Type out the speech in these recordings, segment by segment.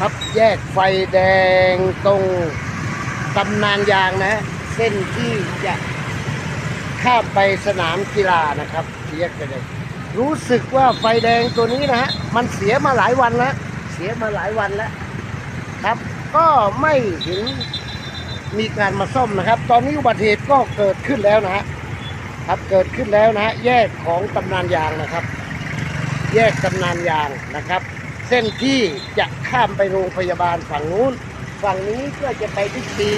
ครับ แยกไฟแดงตรงตำนานยางนะ เส้นที่จะข้ามไปสนามกีฬานะครับแยกไฟแดงรู้สึกว่าไฟแดงตัวนี้นะฮะมันเสียมาหลายวันแล้ว เสียมาหลายวันแล้วครับ ก็ไม่เห็นมีการมาซ่อมนะครับ ตอนนี้อุบัติเหตุก็เกิดขึ้นแล้วนะฮะครับเกิดขึ้นแล้วนะฮะแยกของตำนานยางนะครับ แยกตำนานยางนะครับ เส้นที่จะข้ามไปโรงพยาบาลฝั่งนู้น ฝั่งนี้ก็จะไปที่ตี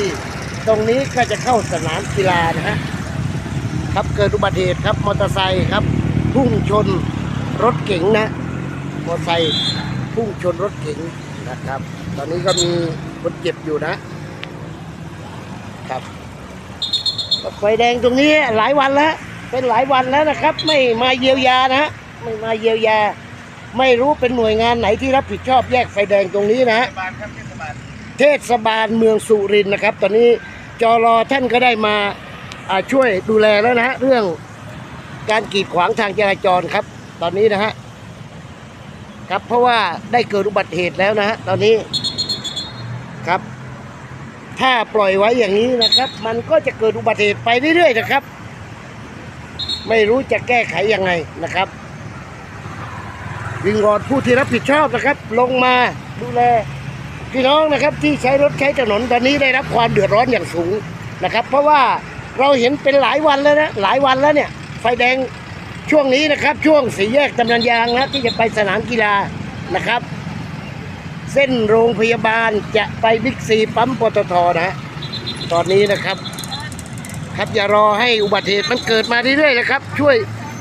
ตรงนี้ก็จะเข้าสนามกีฬานะฮะครับเกิดอุบัติเหตุครับมอเตอร์ไซค์ครับ พุ่งชนรถเก๋งนะมอเตอร์ไซค์พุ่งชนรถเก๋งนะครับ ตอนนี้ก็มีคนเจ็บอยู่นะครับไฟแดงตรงนี้หลายวันแล้ว เป็นหลายวันแล้วนะครับ ไม่มาเยียวยานะ ไม่มาเยียวยา ไม่รู้เป็นหน่วยงานไหนที่รับผิดชอบแยกไฟแดงตรงนี้นะฮะเทศบาลครับเทศบาลเทศบาลเมืองสุรินทร์นะครับ ตอนนี้จรอท่านก็ได้มาอ่าช่วยดูแลแล้วนะฮะเรื่องการกีดขวางทางจราจรครับ ตอนนี้นะฮะครับเพราะว่าได้เกิดอุบัติเหตุแล้วนะฮะตอนนี้ครับ ถ้าปล่อยไว้อย่างนี้นะครับ มันก็จะเกิดอุบัติเหตุไปเรื่อยๆนะครับ ไม่รู้จะแก้ไขยังไงนะครับ วิงวอนผู้ที่รับผิดชอบนะครับ ลงมาดูแลพี่น้องนะครับที่ใช้รถใช้ถนนตอนนี้ได้รับความเดือดร้อนอย่างสูงนะครับ เพราะว่าเราเห็นเป็นหลายวันแล้วนะหลายวันแล้วเนี่ย ไฟแดงช่วงนี้นะครับ ช่วงสี่แยกตำนันยางนะที่จะไปสนามกีฬานะครับ เส้นโรงพยาบาลจะไปบิ๊กซีปั๊มปตทนะฮะตอนนี้นะครับ ครับอย่ารอให้อุบัติเหตุมันเกิดมาเรื่อยๆนะครับ ช่วย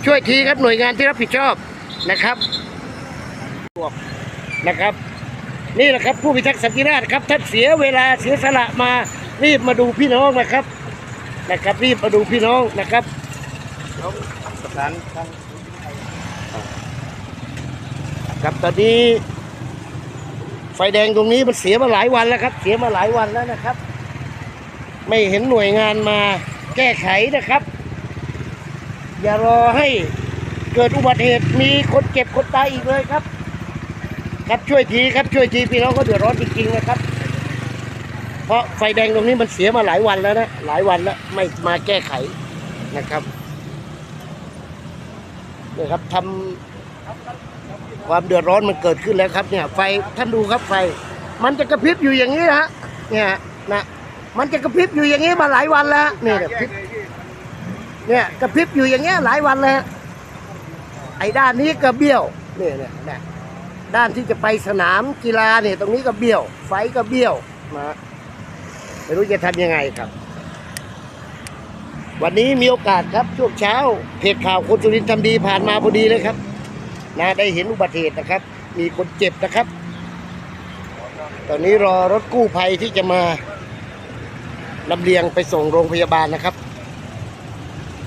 ช่วยทีครับหน่วยงานที่รับผิดชอบนะครับ พวกนะครับ นี่แหละครับผู้พิทักษ์สันติราษฎร์ครับท่านเสียเวลาเสียสละมารีบมาดูพี่น้องนะครับนะครับ รีบมาดูพี่น้องนะครับแล้วประสานทางครับตอนนี้ไฟแดงตรงนี้มันเสียมาหลายวันแล้วครับ เสียมาหลายวันแล้วนะครับ ไม่เห็นหน่วยงานมาแก้ไขนะครับ อย่ารอให้เกิดอุบัติเหตุมีคนเจ็บคนตายอีกเลยครับ ครับช่วยทีครับช่วยทีพี่น้องก็เดือดร้อนจริงๆนะครับ เพราะไฟแดงตรงนี้มันเสียมาหลายวันแล้วนะหลายวันแล้วไม่มาแก้ไขนะครับนี่ครับทำความเดือดร้อนมันเกิดขึ้นแล้วครับ เนี่ย ไฟท่านดูครับไฟ มันจะกระพริบอยู่อย่างนี้นะฮะเนี่ยนะมันจะกระพริบอยู่อย่างนี้มาหลายวันแล้วเนี่ยกระพริบเนี่ยกระพริบอยู่อย่างเงี้ยหลายวันแล้วไอ้ด้านนี้ก็เบี้ยวเนี่ยเนี่ยเนี่ย ด้านที่จะไปสนามกีฬาเนี่ยตรงนี้ก็เบี้ยว ไฟก็เบี้ยวนะไม่รู้จะทำยังไงครับ วันนี้มีโอกาสครับช่วงเช้าเพจข่าวคนสุรินทร์ทำดีผ่านมาพอดีเลยครับนะได้เห็นอุบัติเหตุนะครับ มีคนเจ็บนะครับ ตอนนี้รอรถกู้ภัยที่จะมาลำเลียงไปส่งโรงพยาบาลนะครับ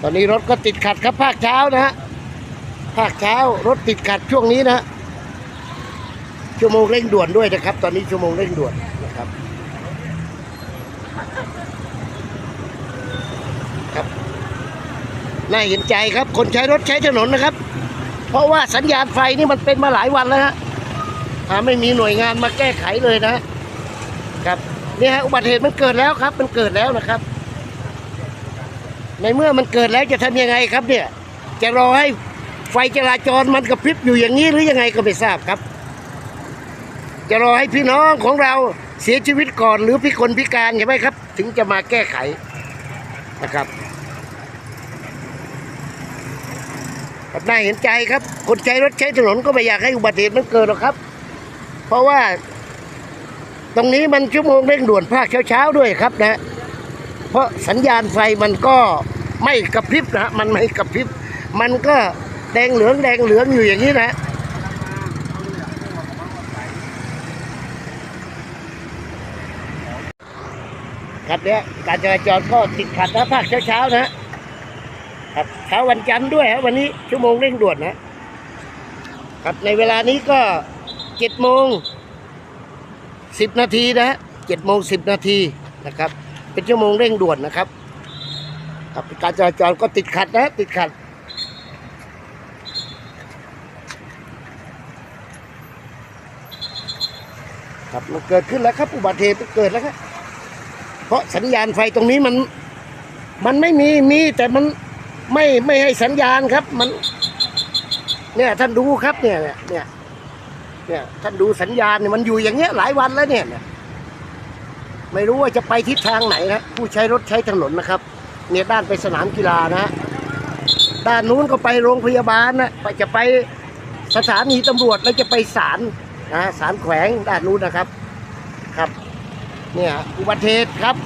ตอนนี้รถก็ติดขัดครับภาคเช้านะฮะภาคเช้ารถติดขัดช่วงนี้นะฮะ ชั่วโมงเร่งด่วนด้วยนะครับ ตอนนี้ชั่วโมงเร่งด่วนนะครับ ครับน่าเห็นใจครับ คนใช้รถใช้ถนนนะครับ เพราะว่าสัญญาณไฟนี่มันเป็นมาหลายวันแล้วฮะหาไม่มีหน่วยงานมาแก้ไขเลยนะครับนี่ฮะอุบัติเหตุมันเกิดแล้วครับ มันเกิดแล้วนะครับ ในเมื่อมันเกิดแล้วจะทำยังไงครับเนี่ย จะรอให้ไฟจราจรมันกระพริบอยู่อย่างนี้หรือยังไงก็ไม่ทราบครับ จะรอให้พี่น้องของเราเสียชีวิตก่อนหรือพิกลพิการใช่ไหมครับ ถึงจะมาแก้ไขนะครับครับน่าเห็นใจครับ คนใช้รถใช้ถนนก็ไม่อยากให้อุบัติเหตุมันเกิดหรอกครับ เพราะว่า ตรงนี้มันชั่วโมงเร่งด่วนภาคเช้าๆด้วยครับนะ เพราะสัญญาณไฟมันก็ไม่กระพริบนะมันไม่กระพริบ มันก็แดงเหลืองแดงเหลืองอยู่อย่างนี้นะ ครับเนี่ยการจราจรก็ติดขัดนะภาคเช้าๆนะครับเช้าวันจันทร์ด้วยครับวันนี้ชั่วโมงเร่งด่วนนะครับในเวลานี้ก็เจ็ดโมงสิบนาทีนะฮะเจ็ดโมงสิบนาทีนะครับ เป็นชั่วโมงเร่งด่วนนะครับ ครับการจราจรก็ติดขัดนะติดขัดครับมันเกิดขึ้นแล้วครับอุบัติเหตุมันเกิดแล้วครับ เพราะสัญญาณไฟตรงนี้มันมันไม่มีมีแต่มันไม่ไม่ให้สัญญาณครับมัน เนี่ยท่านดูครับเนี่ยเนี่ยเนี่ยเนี่ยท่านดูสัญญาณเนี่ยมันอยู่อย่างเงี้ยหลายวันแล้วเนี่ยเนี่ยไม่รู้ว่าจะไปทิศทางไหนนะผู้ใช้รถใช้ถนนนะครับ เนี่ยด้านไปสนามกีฬานะด้านนู้นก็ไปโรงพยาบาลนะไปจะไปสถานีตำรวจแล้วจะไปศาลนะศาลแขวงด้านนู้นนะครับ ครับ เนี่ยอุบัติเหตุครับ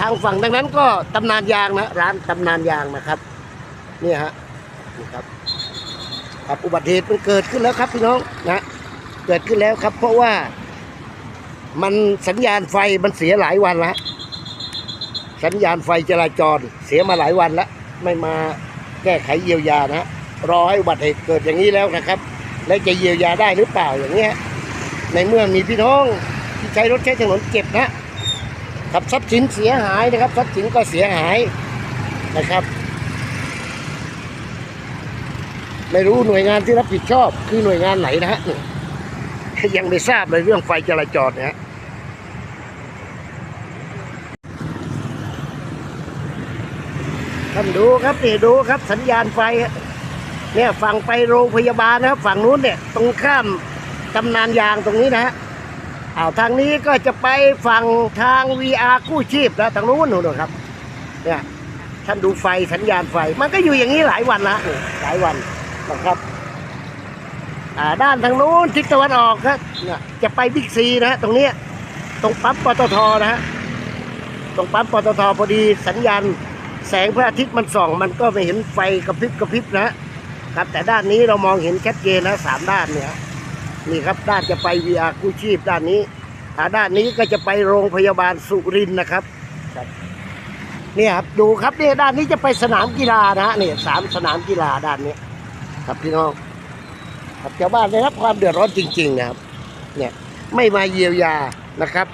ทางฝั่งดังนั้นก็ตำนานยางนะร้านตำนานยางนะครับเนี่ยฮะนี่ครับครับอุบัติเหตุมันเกิดขึ้นแล้วครับพี่น้องนะเกิดขึ้นแล้วครับ เพราะว่ามันสัญญาณไฟมันเสียหลายวันแล้วสัญญาณไฟจราจรเสียมาหลายวันแล้วไม่มาแก้ไขเยียวยานะรอให้อุบัติเหตุเกิดอย่างนี้แล้วนะครับ แล้วจะเยียวยาได้หรือเปล่าอย่างเงี้ยในเมื่อมีพี่น้อง ใช้รถใช้ถนนเจ็บนะครับทรัพย์สินเสียหายนะครับทรัพย์สินก็เสียหายนะครับ ไม่รู้หน่วยงานที่รับผิดชอบคือหน่วยงานไหนนะฮะยังไม่ทราบเลยเรื่องไฟจราจรนะฮะท่านดูครับนี่ดูครับสัญญาณไฟเนี่ยฝั่งไปโรงพยาบาลนะครับ ฝั่งนู้นเนี่ยตรงข้ามตำนานยางตรงนี้นะฮะ อ้าวทางนี้ก็จะไปฝั่งทาง VR กู้ชีพนะทางนู้นหนูนะครับเนี่ยท่านดูไฟสัญญาณไฟ มันก็อยู่อย่างนี้หลายวันละหลายวันนะครับอ่าด้านทางนู้นทิศตะวันออกครับเนี่ยจะไปบิ๊กซีนะฮะตรงเนี้ยตรงปั๊มปตทนะฮะตรงปั๊มปตทพอดีสัญญาณแสงพระอาทิตย์มันส่อง มันก็ไม่เห็นไฟกระพริบกระพริบนะฮะครับแต่ด้านนี้เรามองเห็นชัดเจนนะสามด้านเนี่ย นี่ครับด้านจะไปวีอากู้ชีพด้านนี้อ่าด้านนี้ก็จะไปโรงพยาบาลสุรินทร์นะครับครับเนี่ยครับดูครับเนี่ยด้านนี้จะไปสนามกีฬานะฮะเนี่ยสามสนามกีฬาด้านนี้ ครับพี่น้องครับชาวบ้านได้รับความเดือดร้อนจริง ๆ นะครับ เนี่ยไม่มาเยียวยานะครับ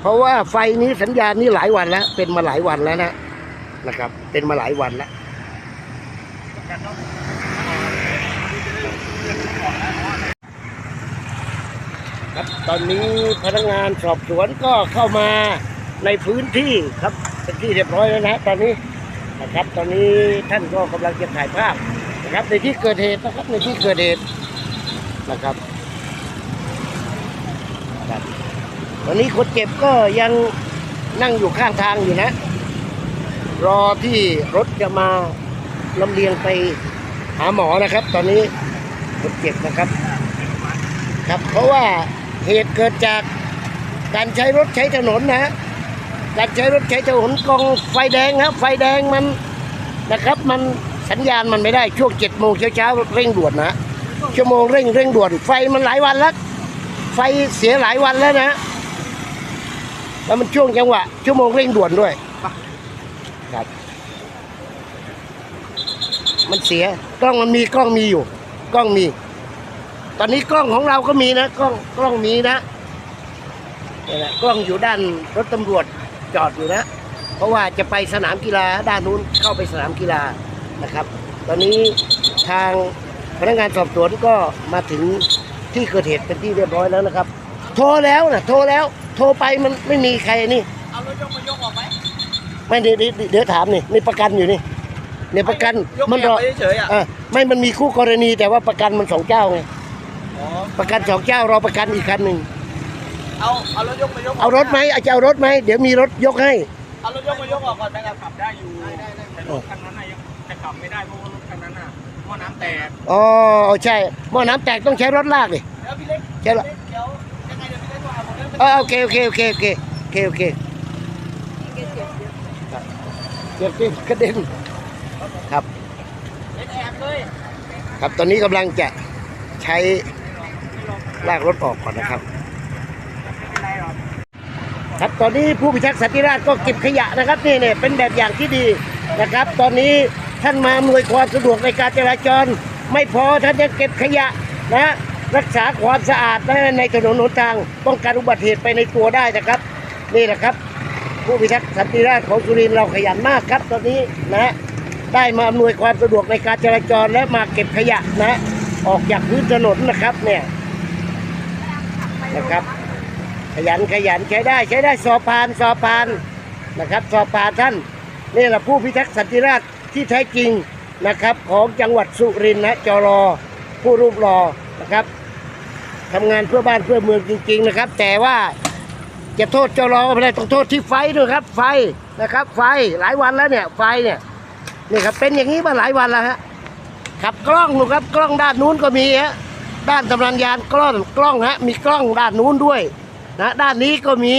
เพราะว่าไฟนี้สัญญาณนี้หลายวันแล้ว เป็นมาหลายวันแล้วนะนะครับ เป็นมาหลายวันแล้ว ครับตอนนี้พนักงานสอบสวนก็เข้ามาในพื้นที่ครับเป็นที่เรียบร้อยแล้วนะตอนนี้นะครับ ตอนนี้ท่านก็กำลังจะถ่ายภาพนะครับ ในที่เกิดเหตุนะครับในที่เกิดเหตุนะครับครับวันนี้คนเจ็บก็ยังนั่งอยู่ข้างทางอยู่นะ รอที่รถจะมาลำเลียงไปหาหมอนะครับ ตอนนี้คนเจ็บนะครับ ครับเพราะว่า เหตุเกิดจากการใช้รถใช้ถนนนะฮะการใช้รถใช้ถนนกองไฟแดงครับไฟแดงมันนะครับมันสัญญาณมันไม่ได้ช่วงเจ็ดโมงเช้าเช้าๆเร่งด่วนนะชั่วโมงเร่งเร่งด่วน ไฟมันหลายวันแล้ว ไฟเสียหลายวันแล้วนะแล้วมันช่วงจังหวะชั่วโมงเร่งด่วนด้วยครับมันเสียกล้องมันมีกล้องมีอยู่ กล้องมี ตอนนี้กล้องของเราก็มีนะกล้องกล้องมีนะนี่แหละกล้องอยู่ด้านรถตำรวจจอดอยู่นะ เพราะว่าจะไปสนามกีฬาด้านนู้นเข้าไปสนามกีฬานะครับ ตอนนี้ทางพนักงานสอบสวนก็มาถึงที่เกิดเหตุเป็นที่เรียบร้อยแล้วนะครับ โทรแล้วนะโทรแล้ว โทรไปมันไม่มีใครนี่เอารถยกมายกออกไหมไม่เดี๋ยวเดี๋ยวเดี๋ยวถามนี่นี่ประกันอยู่นี่เนี่ยประกันยกมันรอไปเฉยๆอะเออไม่มันมีคู่กรณีแต่ว่าประกันมันสองเจ้าไงอ๋อ ประกันสองเจ้ารอประกันอีกคันหนึ่งเอาเอารถยกมายกเอารถไหมอาจจะเอารถไหมเดี๋ยวมีรถยกให้เอารถยกมายกออกก่อนไหมครับขับได้อยู่แต่รถคันนั้นน่ะยังจะขับไม่ได้เพราะว่ารถคันนั้นน่ะหม้อน้ำแตกอ๋อใช่หม้อน้ำแตกต้องใช้รถลากดิแล้วพี่เล็กใช่หรอเดี๋ยวยังไงเดี๋ยวพี่เล็กโทรหาผมแล้วเออโอเคโอเคโอเคโอเคโอเคโอเคเจ็บจริงกระเด็นครับเล็กแอบเลยครับตอนนี้กำลังจะใช้ ลากรถออกก่อนนะครับ ครับตอนนี้ผู้พิทักษ์สันติราษฎร์ก็เก็บขยะนะครับนี่เนี่ยเป็นแบบอย่างที่ดีนะครับ ตอนนี้ท่านมาอำนวยความสะดวกในการจราจร ไม่พอท่านยังเก็บขยะนะรักษาความสะอาดนในถนนหนทางป้องกันอุบัติเหตุไปในตัวได้นะครับ นี่แหละครับ ผู้พิทักษ์สันติราษฎร์ของสุรินทร์เราขยันมากครับ ตอนนี้นะได้มาอำนวยความสะดวกในการจราจรและมาเก็บขยะนะ ออกจากพื้นถนนนะครับเนี่ย นะครับ ขยันขยันใช้ได้ใช้ได้สอบผ่านสอบผ่านนะครับ สอบผ่านท่านนี่แหละผู้พิทักษ์สันติราษฎร์ที่แท้จริงนะครับ ของจังหวัดสุรินทร์นะจรอผู้รูปรอนะครับทำงานเพื่อบ้านเพื่อเมืองจริง ๆนะครับ แต่ว่าจะโทษจรอไม่ได้ต้องโทษที่ไฟด้วยครับ ไฟนะครับ ไฟหลายวันแล้วเนี่ยไฟเนี่ยนี่ครับเป็นอย่างนี้มาหลายวันแล้วฮะขับกล้องดูครับกล้องด้านนู้นก็มีฮะ ด้านตำนันยานกล้องกล้องฮะมีกล้องด้านนู้นด้วยนะด้านนี้ก็มี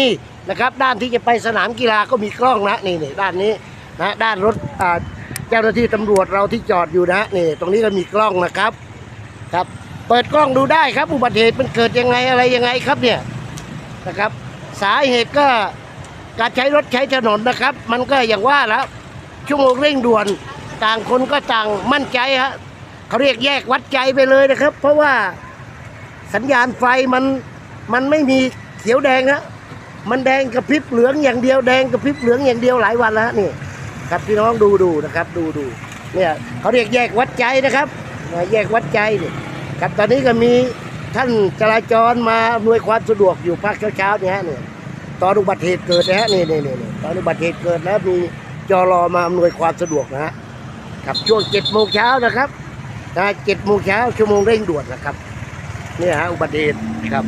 นะครับด้านที่จะไปสนามกีฬาก็มีกล้องนะนี่นี่ด้านนี้นะด้านรถอ่าเจ้าหน้าที่ตำรวจเราที่จอดอยู่นะนี่ตรงนี้ก็มีกล้องนะครับครับ เปิดกล้องดูได้ครับ อุบัติเหตุมันเกิดยังไงอะไรยังไงครับเนี่ยนะครับ สาเหตุก็การใช้รถใช้ถนนนะครับ มันก็อย่างว่าแล้วชั่วโมงเร่งด่วน ต่างคนก็ต่างมั่นใจฮะ เขาเรียกแยกวัดใจไปเลยนะครับ เพราะว่าสัญญาณไฟมันมันไม่มีเขียวแดงนะมันแดงกระพริบเหลืองอย่างเดียวแดงกระพริบเหลืองอย่างเดียวหลายวันแล้วนี่ครับพี่น้องดูดูนะครับ ดูดูเนี่ยเขาเรียกแยกวัดใจนะครับแยกวัดใจนี่ครับตอนนี้ก็มีท่านจราจรมาอำนวยความสะดวกอยู่ภาคเช้าๆเนี่ยฮะเนี่ยตอนอุบัติเหตุเกิดนะฮะนี่นี่นี่นี่ตอนอุบัติเหตุเกิดแล้วมีจอรอมาอำนวยความสะดวกนะฮะครับช่วงเจ็ดโมงเช้านะครับ นะเจ็ดโมงเช้าชั่วโมงเร่งด่วนนะครับ นี่ฮะอุบัติเหตุครับ